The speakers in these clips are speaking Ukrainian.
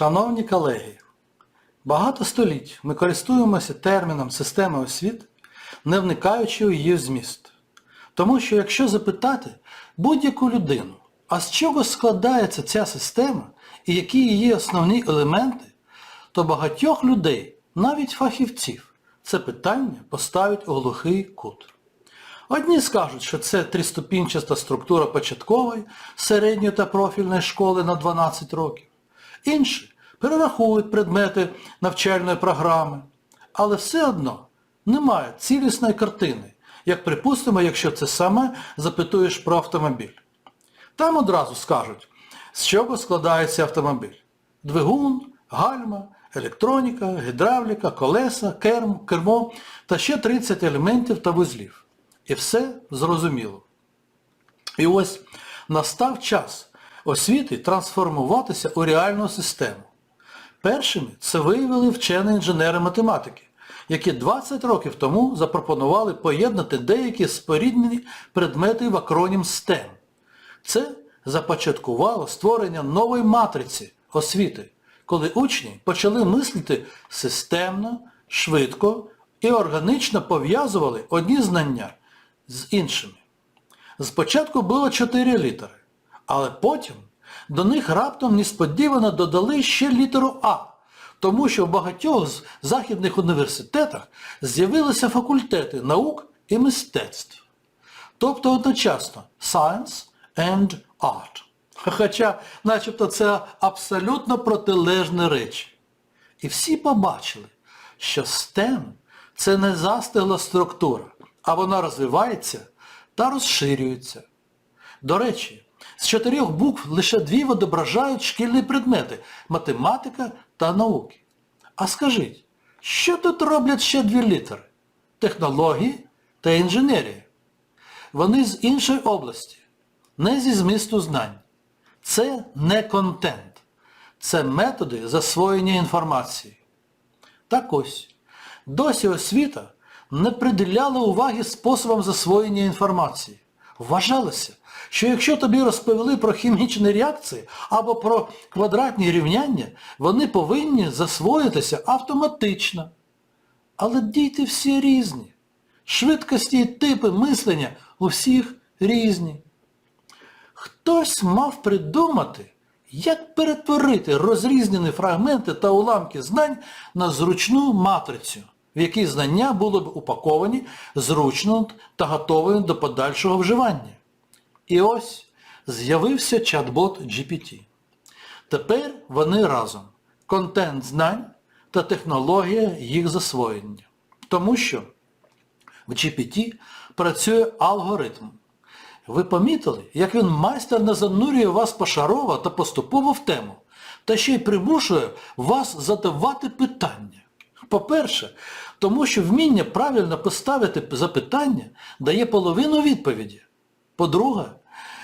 Шановні колеги, багато століть ми користуємося терміном системи освіти, не вникаючи у її зміст. Тому що якщо запитати будь-яку людину, а з чого складається ця система і які її основні елементи, то багатьох людей, навіть фахівців, це питання поставить у глухий кут. Одні скажуть, що це трistупінчаста структура початкової, середньої та профільної школи на 12 років. Інші перераховують предмети навчальної програми. Але все одно немає цілісної картини, як припустимо, якщо це саме запитуєш про автомобіль. Там одразу скажуть, з чого складається автомобіль. Двигун, гальма, електроніка, гідравліка, колеса, керм, кермо та ще 30 елементів та вузлів. І все зрозуміло. І ось настав час освіти трансформуватися у реальну систему. Першими це виявили вчені інженери математики, які 20 років тому запропонували поєднати деякі споріднені предмети в акронім STEM. Це започаткувало створення нової матриці освіти, коли учні почали мислити системно, швидко і органічно пов'язували одні знання з іншими. Спочатку було чотири літери, але потім до них раптом несподівано додали ще літеру А, тому що в багатьох з західних університетах з'явилися факультети наук і мистецтв. Тобто одночасно Science and Art. Хоча начебто це абсолютно протилежні речі. І всі побачили, що STEM – це не застигла структура, а вона розвивається та розширюється. До речі, з чотирьох букв лише дві відображають шкільні предмети – математика та науки. А скажіть, що тут роблять ще дві літери? Технології та інженерія. Вони з іншої області, не зі змісту знань. Це не контент. Це методи засвоєння інформації. Так ось, досі освіта не приділяла уваги способам засвоєння інформації. Вважалося, що якщо тобі розповіли про хімічні реакції або про квадратні рівняння, вони повинні засвоїтися автоматично. Але діти всі різні. Швидкості і типи мислення у всіх різні. Хтось мав придумати, як перетворити розрізнені фрагменти та уламки знань на зручну матрицю, в якій знання були б упаковані зручно та готові до подальшого вживання. І ось з'явився чат-бот GPT. Тепер вони разом. Контент знань та технологія їх засвоєння. Тому що в GPT працює алгоритм. Ви помітили, як він майстерно занурює вас пошарово та поступово в тему, та ще й примушує вас задавати питання. По-перше, тому що вміння правильно поставити запитання дає половину відповіді. По-друге,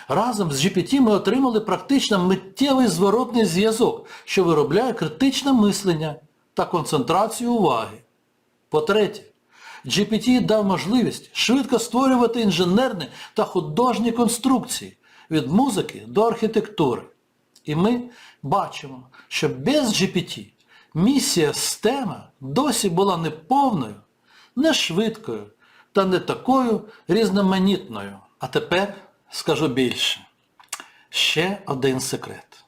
разом з GPT ми отримали практично миттєвий зворотний зв'язок, що виробляє критичне мислення та концентрацію уваги. По-третє, GPT дав можливість швидко створювати інженерні та художні конструкції від музики до архітектури. І ми бачимо, що без GPT місія STEM досі була не повною, не швидкою та не такою різноманітною. А тепер скажу більше. Ще один секрет.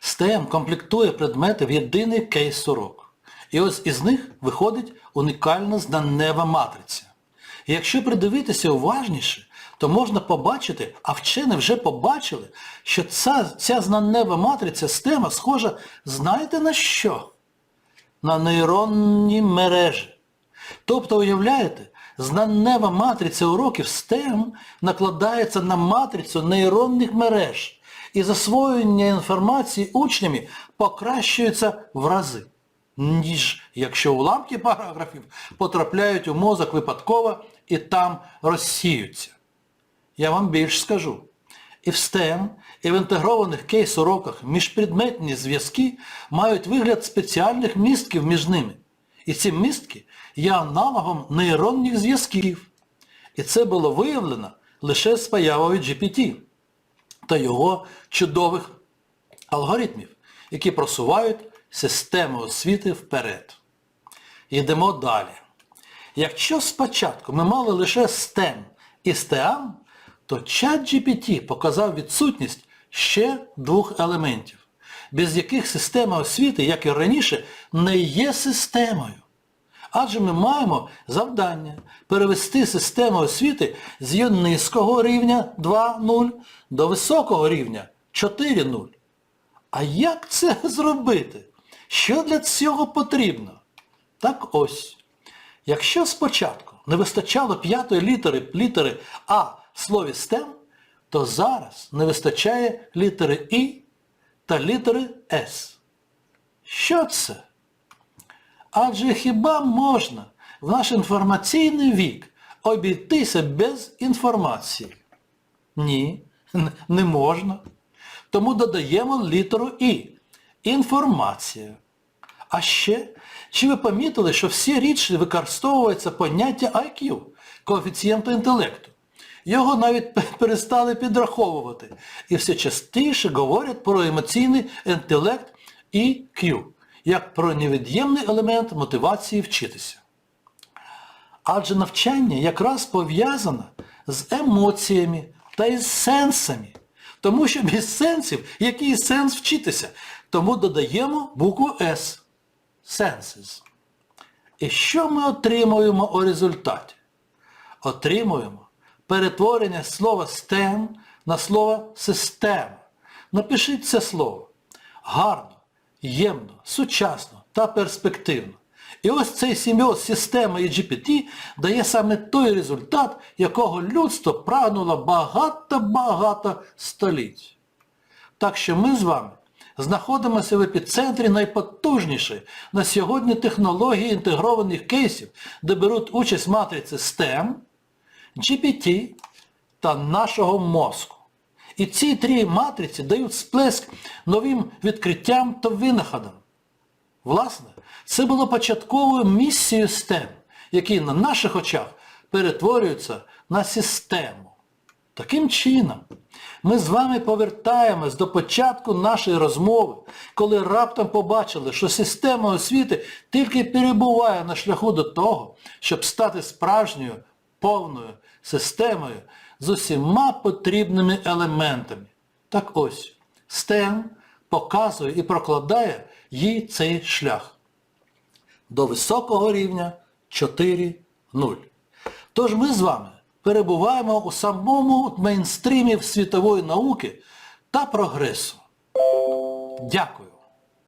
STEM комплектує предмети в єдиний кейс-урок. І ось із них виходить унікальна знанева матриця. І якщо придивитися уважніше, то можна побачити, а вчені вже побачили, що ця, ця знанева матриця стема схожа, знаєте на що? На нейронні мережі. Тобто, уявляєте, знанева матриця уроків STEM накладається на матрицю нейронних мереж, і засвоєння інформації учнями покращується в рази ніж якщо уламки параграфів потрапляють у мозок випадково і там розсіються. Я вам більш скажу. І в STEM, і в інтегрованих кейс-уроках міжпредметні зв'язки мають вигляд спеціальних містків між ними. І ці містки є аналогом нейронних зв'язків. І це було виявлено лише з появою GPT та його чудових алгоритмів, які просувають системи освіти вперед. Йдемо далі. Якщо спочатку ми мали лише STEM і STEAM, то ChatGPT показав відсутність ще двох елементів, без яких система освіти, як і раніше, не є системою. Адже ми маємо завдання перевести систему освіти з її низького рівня 2.0 до високого рівня 4.0. А як це зробити? Що для цього потрібно? Так ось. Якщо спочатку не вистачало п'ятої літери, літери А слові STEM, то зараз не вистачає літери І та літери С. Що це? Адже хіба можна в наш інформаційний вік обійтися без інформації? Ні, не можна. Тому додаємо літеру І. Інформація. А ще, чи ви помітили, що всі рідше використовується поняття IQ, коефіцієнту інтелекту? Його навіть перестали підраховувати. І все частіше говорять про емоційний інтелект EQ, як про невід'ємний елемент мотивації вчитися. Адже навчання якраз пов'язане з емоціями та із сенсами. Тому що без сенсів який сенс вчитися? Тому додаємо букву S. Senses. І що ми отримуємо у результаті? Отримуємо перетворення слова STEM на слово система. Напишіть це слово. Гарно, ємно, сучасно та перспективно. І ось цей симбіоз системи і GPT дає саме той результат, якого людство прагнуло багато-багато століть. Так що ми з вами знаходимося в епіцентрі найпотужнішої на сьогодні технології інтегрованих кейсів, де беруть участь матриці STEM, GPT та нашого мозку. І ці три матриці дають сплеск новим відкриттям та винаходам. Власне, це було початковою місією STEM, який на наших очах перетворюється на систему. Таким чином, ми з вами повертаємось до початку нашої розмови, коли раптом побачили, що система освіти тільки перебуває на шляху до того, щоб стати справжньою, повною системою з усіма потрібними елементами. Так ось, STEM показує і прокладає їй цей шлях до високого рівня 4.0. Тож ми з вами перебуваємо у самому мейнстрімі світової науки та прогресу. Дякую.